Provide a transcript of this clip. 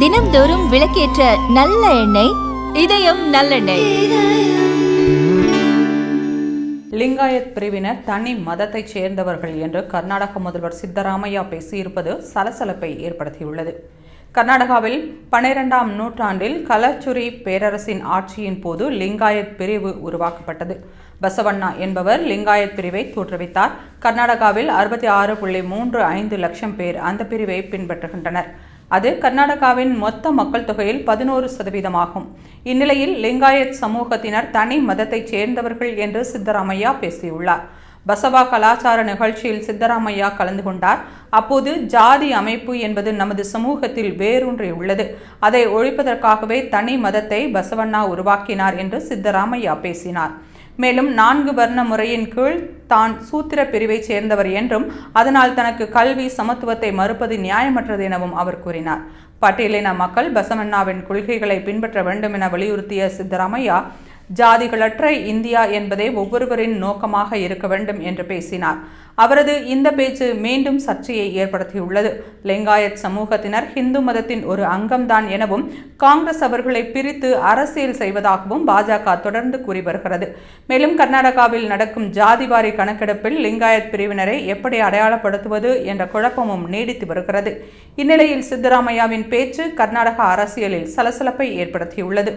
தினம்தோறும் விளக்கேற்ற நல்ல எண்ணெய் இதயம் நல்லெண்ணெய். லிங்காயத் பிரிவினர் தனி மதத்தைச் சேர்ந்தவர்கள் என்று கர்நாடக முதல்வர் சித்தராமையா பேசியிருப்பது சலசலப்பை ஏற்படுத்தியுள்ளது. கர்நாடகாவில் பன்னிரெண்டாம் நூற்றாண்டில் கலச்சுரி பேரரசின் ஆட்சியின் போது லிங்காயத் பிரிவு உருவாக்கப்பட்டது. பசவண்ணா என்பவர் லிங்காயத் பிரிவை தோற்றுவித்தார். கர்நாடகாவில் அறுபத்தி ஆறு புள்ளி மூன்று ஐந்து லட்சம் பேர் அந்த பிரிவை பின்பற்றுகின்றனர். அது கர்நாடகாவின் மொத்த மக்கள் தொகையில் பதினோரு சதவீதமாகும். இந்நிலையில் லிங்காயத் சமூகத்தினர் தனி மதத்தைச் சேர்ந்தவர்கள் என்று சித்தராமையா பேசியுள்ளார். பசவா கலாச்சார நிகழ்ச்சியில் சித்தராமையா கலந்து கொண்டார். அப்போது ஜாதி அமைப்பு என்பது நமது சமூகத்தில் வேரூன்றி உள்ளது. அதை ஒழிப்பதற்காகவே தனி மதத்தை பசவண்ணா உருவாக்கினார் என்று சித்தராமையா பேசினார். மேலும் நான்கு வர்ண முறையின் கீழ் தான் சூத்திர பிரிவைச் சேர்ந்தவர் என்றும் அதனால் தனக்கு கல்வி சமத்துவத்தை மறுப்பது நியாயமற்றது எனவும் அவர் கூறினார். பட்டியலின மக்கள் பசவண்ணாவின் கொள்கைகளை பின்பற்ற வேண்டும் என வலியுறுத்திய சித்தராமையா ஜாதிகளற்ற இந்தியா என்பதே ஒவ்வொருவரின் நோக்கமாக இருக்க வேண்டும் என்று பேசினார். அவரது இந்த பேச்சு மீண்டும் சர்ச்சையை ஏற்படுத்தியுள்ளது. லிங்காயத் சமூகத்தினர் ஹிந்து மதத்தின் ஒரு அங்கம்தான் எனவும் காங்கிரஸ் அவர்களை பிரித்து அரசியல் செய்வதாகவும் பாஜக தொடர்ந்து கூறி வருகிறது. மேலும் கர்நாடகாவில் நடக்கும் ஜாதிவாரி கணக்கெடுப்பில் லிங்காயத் பிரிவினரை எப்படி அடையாளப்படுத்துவது என்ற குழப்பமும் நீடித்து வருகிறது. இந்நிலையில் சித்தராமையாவின் பேச்சு கர்நாடக அரசியலில் சலசலப்பை ஏற்படுத்தியுள்ளது.